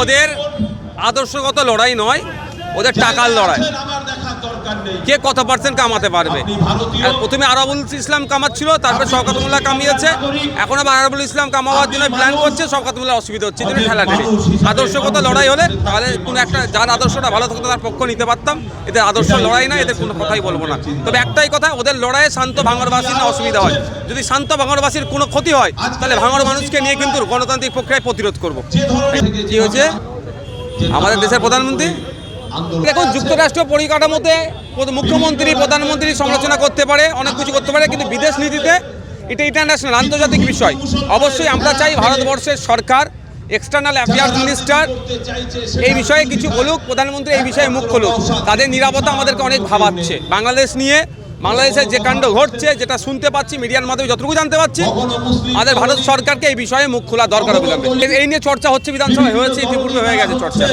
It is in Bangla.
ওদের আদর্শগত লড়াই নয় ওদের টাকার লড়াই। কে কত পার্সেন্ট কামাতে পারবে? প্রথমে আরাবুল ইসলাম কামাচ্ছিল তারপরে শওকত কামিয়েছে। এখন আবার আরাবুল ইসলাম কামাবার জন্য প্ল্যান করছে শওকত অসুবিধা হচ্ছে জন্য ঠেলাঠেলি আদর্শগত লড়াই হলে তাহলে কোনো একটা যার আদর্শটা ভালো থাকতো তার পক্ষ নিতে পারতাম। এদের আদর্শ লড়াই না এদের কোনো কথাই বলব না। তবে একটাই কথা ওদের লড়াইয়ে শান্ত ভাঙরবাসীর না অসুবিধা হয়। যদি শান্ত ভাঙরবাসীর কোনো ক্ষতি হয় তাহলে ভাঙর মানুষকে নিয়ে কিন্তু গণতান্ত্রিক প্রক্রিয়ায় প্রতিরোধ করব। কি হয়েছে আমাদের দেশের প্রধানমন্ত্রী দেখুন, যুক্তরাষ্ট্র পরিকাঠামোতে মুখ্যমন্ত্রী, প্রধানমন্ত্রী সমালোচনা করতে পারে, অনেক কিছু করতে পারে, কিন্তু বিদেশ নীতিতে এটা ইন্টারন্যাশনাল আন্তর্জাতিক বিষয়। অবশ্যই আমরা চাই ভারতবর্ষের সরকার এক্সটার্নাল অ্যাফেয়ার্স মিনিস্টার এই বিষয়ে কিছু বলুক, প্রধানমন্ত্রী এই বিষয়ে মুখ খুলুক। তাদের নিরাপত্তা আমাদেরকে অনেক ভাবাচ্ছে। বাংলাদেশ নিয়ে, বাংলাদেশের যে কাণ্ড ঘটছে, যেটা শুনতে পাচ্ছি মিডিয়ার মাধ্যমে যতটুকু জানতে পাচ্ছি, আমাদের ভারত সরকারকে এই বিষয়ে মুখ খোলা দরকার অবিলম্বে। এই নিয়ে চর্চা হচ্ছে বিধানসভায়, হয়েছে, ইতিপূর্বে হয়ে গেছে চর্চা।